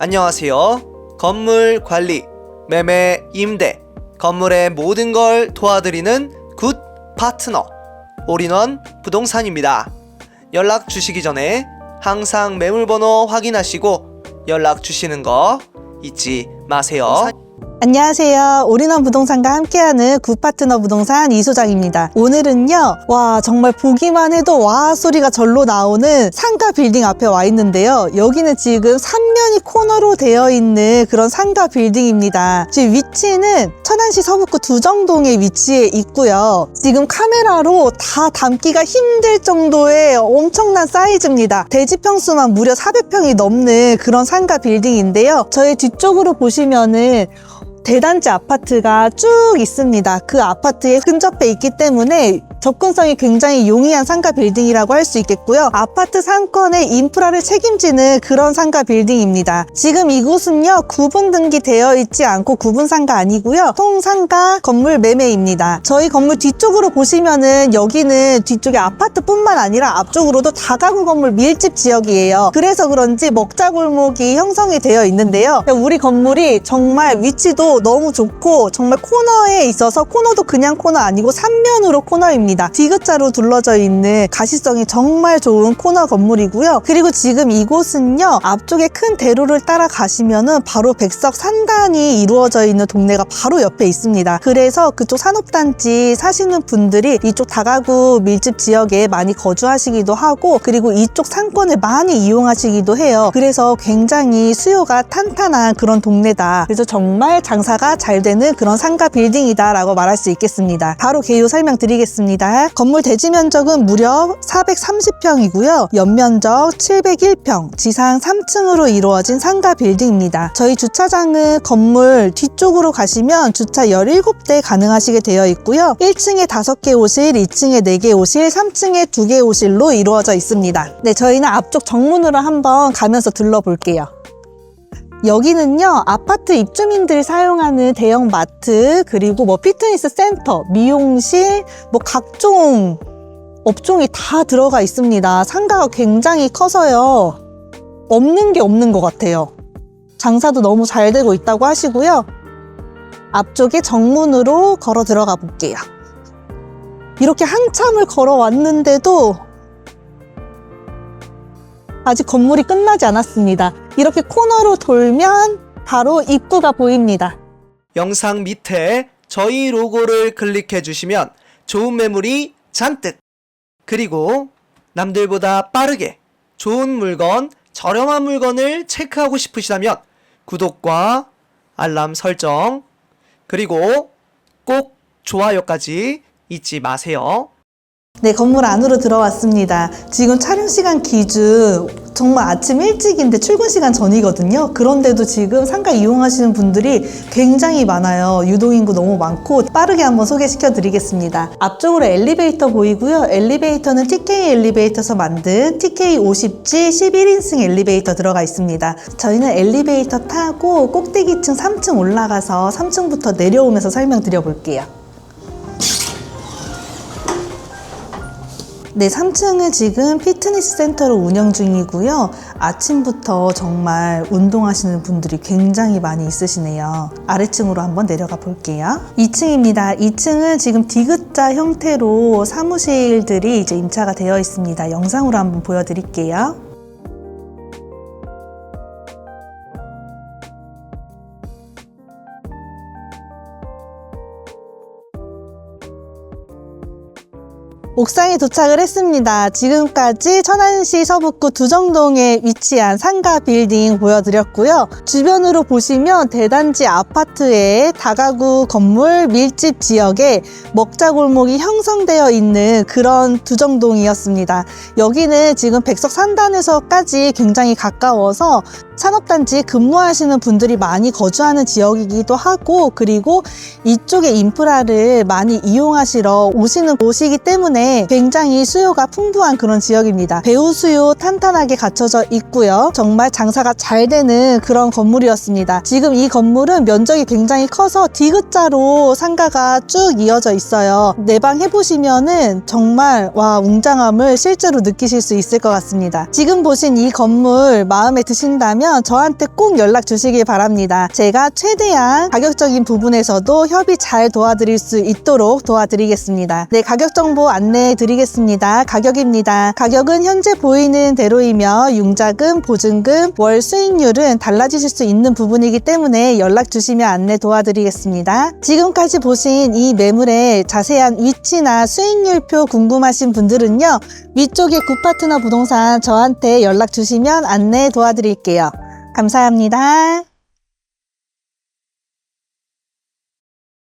안녕하세요. 건물 관리, 매매, 임대, 건물의 모든 걸 도와드리는 굿 파트너, 올인원 부동산입니다. 연락 주시기 전에 항상 매물번호 확인하시고 연락 주시는 거 잊지 마세요. 안녕하세요. 올인원 부동산과 함께하는 굿파트너 부동산 이소장입니다. 오늘은요, 와, 정말 보기만 해도 와 소리가 절로 나오는 상가 빌딩 앞에 와 있는데요. 여기는 지금 3면이 코너로 되어 있는 그런 상가 빌딩입니다. 지금 위치는 천안시 서북구 두정동에 위치해 있고요. 지금 카메라로 다 담기가 힘들 정도의 엄청난 사이즈입니다. 대지 평수만 무려 400평이 넘는 그런 상가 빌딩인데요. 저희 뒤쪽으로 보시면은 대단지 아파트가 쭉 있습니다. 그 아파트에 근접해 있기 때문에 접근성이 굉장히 용이한 상가 빌딩이라고 할 수 있겠고요. 아파트 상권의 인프라를 책임지는 그런 상가 빌딩입니다. 지금 이곳은요, 구분 등기 되어 있지 않고 구분 상가 아니고요. 통상가 건물 매매입니다. 저희 건물 뒤쪽으로 보시면은 여기는 뒤쪽에 아파트뿐만 아니라 앞쪽으로도 다가구 건물 밀집 지역이에요. 그래서 그런지 먹자 골목이 형성이 되어 있는데요. 우리 건물이 정말 위치도 너무 좋고 정말 코너에 있어서 코너도 그냥 코너 아니고 삼면으로 코너입니다. 디귿자로 둘러져 있는 가시성이 정말 좋은 코너 건물이고요. 그리고 지금 이곳은요 앞쪽에 큰 대로를 따라 가시면은 바로 백석 산단이 이루어져 있는 동네가 바로 옆에 있습니다. 그래서 그쪽 산업단지 사시는 분들이 이쪽 다가구 밀집 지역에 많이 거주하시기도 하고 그리고 이쪽 상권을 많이 이용하시기도 해요. 그래서 굉장히 수요가 탄탄한 그런 동네다. 그래서 정말 장사가 잘 되는 그런 상가 빌딩이다라고 말할 수 있겠습니다. 바로 개요 설명드리겠습니다. 건물 대지 면적은 무려 430평이고요. 연면적 701평, 지상 3층으로 이루어진 상가 빌딩입니다. 저희 주차장은 건물 뒤쪽으로 가시면 주차 17대 가능하시게 되어 있고요. 1층에 5개 호실, 2층에 4개 호실, 3층에 2개 호실로 이루어져 있습니다. 네, 저희는 앞쪽 정문으로 한번 가면서 둘러볼게요. 여기는요 아파트 입주민들이 사용하는 대형 마트 그리고 뭐 피트니스 센터 미용실 뭐 각종 업종이 다 들어가 있습니다. 상가가 굉장히 커서요. 없는 게 없는 것 같아요. 장사도 너무 잘 되고 있다고 하시고요. 앞쪽에 정문으로 걸어 들어가 볼게요. 이렇게 한참을 걸어왔는데도 아직 건물이 끝나지 않았습니다. 이렇게 코너로 돌면 바로 입구가 보입니다. 영상 밑에 저희 로고를 클릭해 주시면 좋은 매물이 잔뜩 그리고 남들보다 빠르게 좋은 물건, 저렴한 물건을 체크하고 싶으시다면 구독과 알람 설정 그리고 꼭 좋아요까지 잊지 마세요. 네, 건물 안으로 들어왔습니다. 지금 촬영 시간 기준 정말 아침 일찍인데 출근 시간 전이거든요. 그런데도 지금 상가 이용하시는 분들이 굉장히 많아요. 유동인구 너무 많고 빠르게 한번 소개시켜 드리겠습니다. 앞쪽으로 엘리베이터 보이고요. 엘리베이터는 TK 엘리베이터에서 만든 TK 50G 11인승 엘리베이터 들어가 있습니다. 저희는 엘리베이터 타고 꼭대기층 3층 올라가서 3층부터 내려오면서 설명드려 볼게요. 네, 3층은 지금 피트니스 센터로 운영 중이고요. 아침부터 정말 운동하시는 분들이 굉장히 많이 있으시네요. 아래층으로 한번 내려가 볼게요. 2층입니다. 2층은 지금 디귿자 형태로 사무실들이 이제 임차가 되어 있습니다. 영상으로 한번 보여드릴게요. 옥상에 도착을 했습니다. 지금까지 천안시 서북구 두정동에 위치한 상가 빌딩 보여드렸고요. 주변으로 보시면 대단지 아파트의 다가구 건물 밀집 지역에 먹자골목이 형성되어 있는 그런 두정동이었습니다. 여기는 지금 백석 산단에서까지 굉장히 가까워서 산업단지 근무하시는 분들이 많이 거주하는 지역이기도 하고 그리고 이쪽의 인프라를 많이 이용하시러 오시는 곳이기 때문에 굉장히 수요가 풍부한 그런 지역입니다. 배우 수요 탄탄하게 갖춰져 있고요. 정말 장사가 잘 되는 그런 건물이었습니다. 지금 이 건물은 면적이 굉장히 커서 디귿자로 상가가 쭉 이어져 있어요. 내방 해보시면은 정말 와 웅장함을 실제로 느끼실 수 있을 것 같습니다. 지금 보신 이 건물 마음에 드신다면 저한테 꼭 연락 주시길 바랍니다. 제가 최대한 가격적인 부분에서도 협의 잘 도와드릴 수 있도록 도와드리겠습니다. 네, 가격 정보 안내 해 드리겠습니다. 가격입니다. 가격은 현재 보이는 대로이며 융자금, 보증금, 월 수익률은 달라지실 수 있는 부분이기 때문에 연락 주시면 안내 도와드리겠습니다. 지금까지 보신 이 매물의 자세한 위치나 수익률표 궁금하신 분들은요. 위쪽에 굿파트너 부동산 저한테 연락 주시면 안내 도와드릴게요. 감사합니다.